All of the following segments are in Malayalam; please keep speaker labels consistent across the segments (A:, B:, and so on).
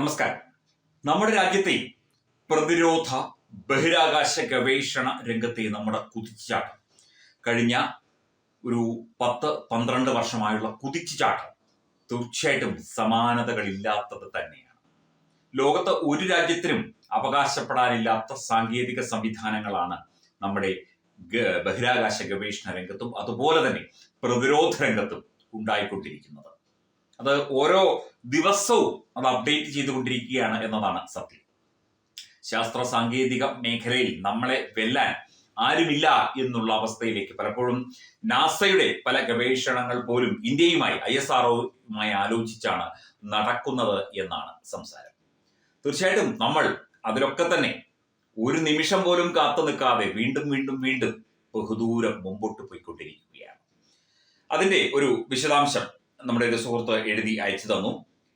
A: നമസ്കാരം. നമ്മുടെ രാജ്യത്തെ പ്രതിരോധ ബഹിരാകാശ ഗവേഷണ രംഗത്തെ നമ്മുടെ കുതിച്ചുചാട്ടം. കഴിഞ്ഞ ഒരു പത്ത് പന്ത്രണ്ട് വർഷമായുള്ള കുതിച്ചുചാട്ടം തീർച്ചയായിട്ടും സമാനതകളില്ലാത്തത് തന്നെയാണ്. ലോകത്ത് ഒരു രാജ്യത്തിനും അവകാശപ്പെടാനില്ലാത്ത സാങ്കേതിക സംവിധാനങ്ങളാണ് നമ്മുടെ ബഹിരാകാശ ഗവേഷണ രംഗത്തും അതുപോലെ തന്നെ പ്രതിരോധ രംഗത്തും ഉണ്ടായിക്കൊണ്ടിരിക്കുന്നത്. അത് ഓരോ ദിവസവും അത് അപ്ഡേറ്റ് ചെയ്തുകൊണ്ടിരിക്കുകയാണ് എന്നതാണ് സത്യം. ശാസ്ത്ര സാങ്കേതിക മേഖലയിൽ നമ്മളെ വെല്ലാൻ ആരുമില്ല എന്നുള്ള അവസ്ഥയിലേക്ക് പലപ്പോഴും നാസയുടെ പല ഗവേഷണങ്ങൾ പോലും ഇന്ത്യയുമായി ഐ എസ് ആർഒയുമായി ആലോചിച്ചാണ് നടക്കുന്നത് എന്നാണ് സംസാരം. തീർച്ചയായിട്ടും നമ്മൾ അതിലൊക്കെ തന്നെ ഒരു നിമിഷം പോലും കാത്തു നിൽക്കാതെ വീണ്ടും വീണ്ടും വീണ്ടും ബഹുദൂരം മുമ്പോട്ട് പോയിക്കൊണ്ടിരിക്കുകയാണ്. അതിന്റെ ഒരു വിശദാംശം നമ്മുടെ ഒരു സുഹൃത്ത് എഴുതി അയച്ചു തന്നു.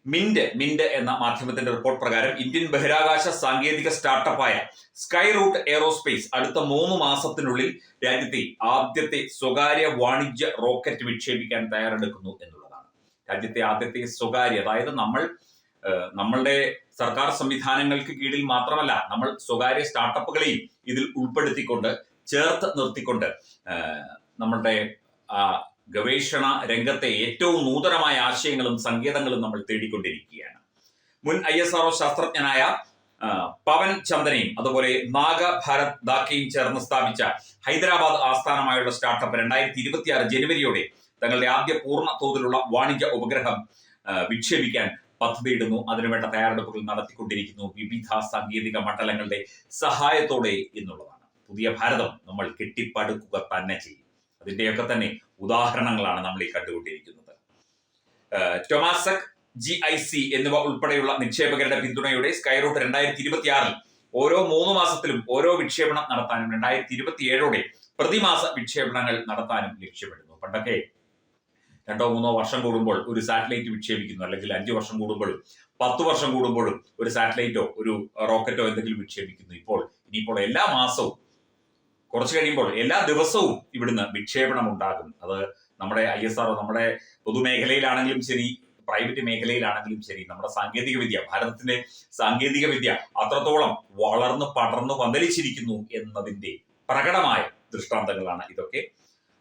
A: മിൻഡ് മിൻഡ് എന്ന മാധ്യമത്തിന്റെ റിപ്പോർട്ട് പ്രകാരം ഇന്ത്യൻ ബഹിരാകാശ സാങ്കേതിക സ്റ്റാർട്ടപ്പായ സ്കൈ റൂട്ട് എയറോസ്പേസ് അടുത്ത മൂന്ന് മാസത്തിനുള്ളിൽ രാജ്യത്തെ ആദ്യത്തെ സ്വകാര്യ വാണിജ്യ റോക്കറ്റ് വിക്ഷേപിക്കാൻ തയ്യാറെടുക്കുന്നു എന്നുള്ളതാണ്. രാജ്യത്തെ ആദ്യത്തെ സ്വകാര്യ അതായത് നമ്മൾ നമ്മളുടെ സർക്കാർ സംവിധാനങ്ങൾക്ക് കീഴിൽ മാത്രമല്ല നമ്മൾ സ്വകാര്യ സ്റ്റാർട്ടപ്പുകളെയും ഇതിൽ ഉൾപ്പെടുത്തിക്കൊണ്ട് ചേർത്ത് നിർത്തിക്കൊണ്ട് നമ്മളുടെ ഗവേഷണ രംഗത്തെ ഏറ്റവും നൂതനമായ ആശയങ്ങളും സങ്കേതങ്ങളും നമ്മൾ തേടിക്കൊണ്ടിരിക്കുകയാണ്. മുൻ ഐ എസ് ആർഒ ശാസ്ത്രജ്ഞനായ പവൻ ചന്ദനയും അതുപോലെ നാഗ ഭാരത് ദാക്കയും ചേർന്ന് സ്ഥാപിച്ച ഹൈദരാബാദ് ആസ്ഥാനമായുള്ള സ്റ്റാർട്ടപ്പ് രണ്ടായിരത്തി ഇരുപത്തിയാറ് ജനുവരിയോടെ തങ്ങളുടെ ആദ്യ പൂർണ തോതിലുള്ള വാണിജ്യ ഉപഗ്രഹം വിക്ഷേപിക്കാൻ പദ്ധതിയിടുന്നു. അതിനുവേണ്ട തയ്യാറെടുപ്പുകൾ നടത്തിക്കൊണ്ടിരിക്കുന്നു. വിവിധ സാങ്കേതിക മണ്ഡലങ്ങളുടെ സഹായത്തോടെ എന്നുള്ളതാണ്. പുതിയ ഭാരതം നമ്മൾ കെട്ടിപ്പടുക്കുക തന്നെ ചെയ്യും. അതിന്റെയൊക്കെ തന്നെ ഉദാഹരണങ്ങളാണ് നമ്മൾ ഈ കണ്ടുകൊണ്ടിരിക്കുന്നത്. ടൊമാസക് ജി ഐ സി എന്നിവ ഉൾപ്പെടെയുള്ള നിക്ഷേപകരുടെ പിന്തുണയോടെ സ്കൈറൂട്ട് രണ്ടായിരത്തി ഇരുപത്തി ആറിൽ ഓരോ മൂന്ന് മാസത്തിലും ഓരോ വിക്ഷേപണം നടത്താനും രണ്ടായിരത്തി ഇരുപത്തി ഏഴോടെ പ്രതിമാസ വിക്ഷേപണങ്ങൾ നടത്താനും ലക്ഷ്യമിടുന്നു. പണ്ടൊക്കെ രണ്ടോ മൂന്നോ വർഷം കൂടുമ്പോൾ ഒരു സാറ്റലൈറ്റ് വിക്ഷേപിക്കുന്നു. അല്ലെങ്കിൽ അഞ്ച് വർഷം കൂടുമ്പോഴും പത്ത് വർഷം കൂടുമ്പോഴും ഒരു സാറ്റലൈറ്റോ ഒരു റോക്കറ്റോ എന്തെങ്കിലും വിക്ഷേപിക്കുന്നു. ഇപ്പോൾ ഇനിയിപ്പോൾ എല്ലാ മാസവും കുറച്ച് കഴിയുമ്പോൾ എല്ലാ ദിവസവും ഇവിടുന്ന് വിക്ഷേപണം ഉണ്ടാകും. അത് നമ്മുടെ ഐ എസ് ആർ നമ്മുടെ പൊതുമേഖലയിലാണെങ്കിലും ശരി പ്രൈവറ്റ് മേഖലയിലാണെങ്കിലും ശരി നമ്മുടെ സാങ്കേതിക വിദ്യ ഭാരതത്തിന്റെ സാങ്കേതിക വിദ്യ അത്രത്തോളം വളർന്ന് പടർന്നു പന്തലിച്ചിരിക്കുന്നു എന്നതിന്റെ പ്രകടമായ ദൃഷ്ടാന്തങ്ങളാണ് ഇതൊക്കെ.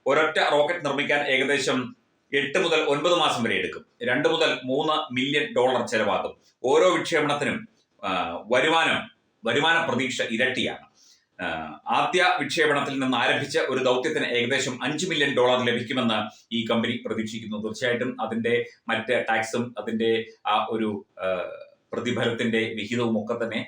A: ഒരൊറ്റ റോക്കറ്റ് നിർമ്മിക്കാൻ ഏകദേശം എട്ട് മുതൽ ഒൻപത് മാസം വരെ എടുക്കും. രണ്ട് മുതൽ മൂന്ന് മില്യൺ ഡോളർ ചെലവാകും. ഓരോ വിക്ഷേപണത്തിനും വരുമാനം വരുമാന പ്രതീക്ഷ ഇരട്ടിയാണ്. ആദ്യ വിക്ഷേപണത്തിൽ നിന്ന് ആരംഭിച്ച ഒരു ദൗത്യത്തിന് ഏകദേശം അഞ്ച് മില്യൺ ഡോളർ ലഭിക്കുമെന്ന് ഈ കമ്പനി പ്രതീക്ഷിക്കുന്നു. തീർച്ചയായിട്ടും അതിന്റെ മറ്റ് ടാക്സും അതിന്റെ ആ ഒരു പ്രതിഫലത്തിന്റെ വിഹിതവും ഒക്കെ തന്നെ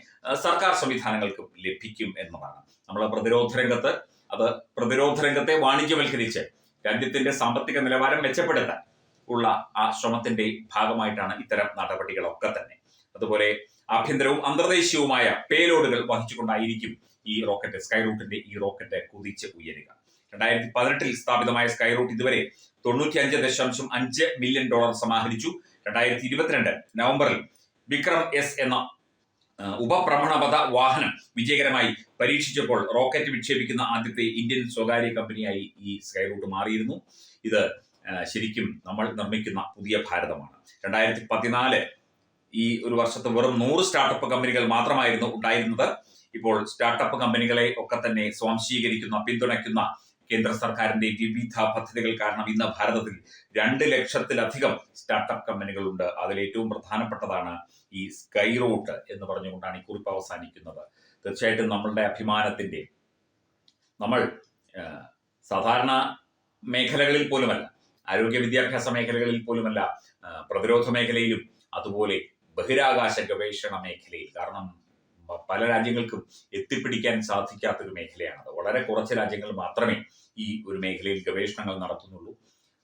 A: സർക്കാർ സംവിധാനങ്ങൾക്ക് ലഭിക്കും എന്നതാണ്. നമ്മൾ പ്രതിരോധ രംഗത്ത് അത് പ്രതിരോധ രംഗത്തെ വാണിജ്യവൽക്കരിച്ച് രാജ്യത്തിന്റെ സാമ്പത്തിക നിലവാരം മെച്ചപ്പെടുത്താൻ ഉള്ള ആ ശ്രമത്തിന്റെ ഭാഗമായിട്ടാണ് ഇത്തരം നടപടികളൊക്കെ തന്നെ. അതുപോലെ ആഭ്യന്തരവും അന്തർദേശീയവുമായ പേലോഡുകൾ വഹിച്ചുകൊണ്ടായിരിക്കും ഈ റോക്കറ്റ് സ്കൈ റൂട്ടിന്റെ ഈ റോക്കറ്റ് കുതിച്ച് ഉയരുക. രണ്ടായിരത്തി പതിനെട്ടിൽ സ്ഥാപിതമായ സ്കൈ റൂട്ട് ഇതുവരെ തൊണ്ണൂറ്റി അഞ്ച് ദശാംശം അഞ്ച് മില്യൺ ഡോളർ സമാഹരിച്ചു. രണ്ടായിരത്തി ഇരുപത്തിരണ്ട് നവംബറിൽ വിക്രം എസ് എന്ന ഉപഭ്രമണപഥ വാഹനം വിജയകരമായി പരീക്ഷിച്ചപ്പോൾ റോക്കറ്റ് വിക്ഷേപിക്കുന്ന ആദ്യത്തെ ഇന്ത്യൻ സ്വകാര്യ കമ്പനിയായി ഈ സ്കൈ റൂട്ട് മാറിയിരുന്നു. ഇത് ശരിക്കും നമ്മൾ നിർമ്മിക്കുന്ന പുതിയ ഭാരതമാണ്. രണ്ടായിരത്തി പതിനാല് ഈ ഒരു വർഷത്തെ വെറും നൂറ് സ്റ്റാർട്ടപ്പ് കമ്പനികൾ മാത്രമായിരുന്നു ഉണ്ടായിരുന്നത്. ഇപ്പോൾ സ്റ്റാർട്ടപ്പ് കമ്പനികളെ ഒക്കെ തന്നെ സ്വാംശീകരിക്കുന്ന പിന്തുണയ്ക്കുന്ന കേന്ദ്ര സർക്കാരിന്റെ വിവിധ പദ്ധതികൾ കാരണം ഇന്ന് ഭാരതത്തിൽ രണ്ട് ലക്ഷത്തിലധികം സ്റ്റാർട്ടപ്പ് കമ്പനികളുണ്ട് അതിലേറ്റവും പ്രധാനപ്പെട്ടതാണ് ഈ സ്കൈ റൂട്ട് എന്ന് പറഞ്ഞുകൊണ്ടാണ് ഈ കുറിപ്പ് അവസാനിക്കുന്നത്. തീർച്ചയായിട്ടും നമ്മളുടെ അഭിമാനത്തിന്റെ നമ്മൾ സാധാരണ മേഖലകളിൽ പോലുമല്ല ആരോഗ്യ വിദ്യാഭ്യാസ മേഖലകളിൽ പോലുമല്ല പ്രതിരോധ മേഖലയിലും അതുപോലെ ബഹിരാകാശ ഗവേഷണ മേഖലയിൽ. കാരണം പല രാജ്യങ്ങൾക്കും എത്തിപ്പിടിക്കാൻ സാധിക്കാത്ത ഒരു മേഖലയാണത് വളരെ കുറച്ച് രാജ്യങ്ങൾ മാത്രമേ ഈ ഒരു മേഖലയിൽ ഗവേഷണങ്ങൾ നടത്തുന്നുള്ളൂ.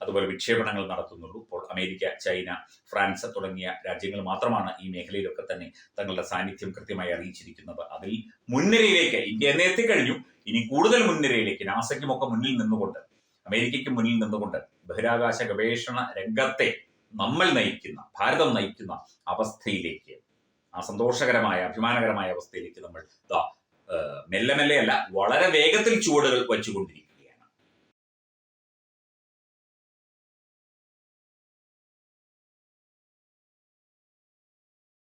A: അതുപോലെ വിക്ഷേപണങ്ങൾ നടത്തുന്നുള്ളൂ. ഇപ്പോൾ അമേരിക്ക ചൈന ഫ്രാൻസ് തുടങ്ങിയ രാജ്യങ്ങൾ മാത്രമാണ് ഈ മേഖലയിലൊക്കെ തന്നെ തങ്ങളുടെ സാന്നിധ്യം കൃത്യമായി അറിയിച്ചിരിക്കുന്നത്. അതിൽ മുൻനിരയിലേക്ക് ഇന്ത്യ നേരത്തെ എത്തിക്കഴിഞ്ഞു. ഇനി കൂടുതൽ മുൻനിരയിലേക്ക് നാസയ്ക്കുമൊക്കെ മുന്നിൽ നിന്നുകൊണ്ട് അമേരിക്കയ്ക്ക് മുന്നിൽ നിന്നുകൊണ്ട് ബഹിരാകാശ ഗവേഷണ രംഗത്തെ നമ്മൾ നയിക്കുന്ന ഭാരതം നയിക്കുന്ന അവസ്ഥയിലേക്ക് ആ സന്തോഷകരമായ അഭിമാനകരമായ അവസ്ഥയിലേക്ക് നമ്മൾ മെല്ലെ മെല്ലെ അല്ല വളരെ വേഗത്തിൽ ചുവടുകൾ വച്ചുകൊണ്ടിരിക്കും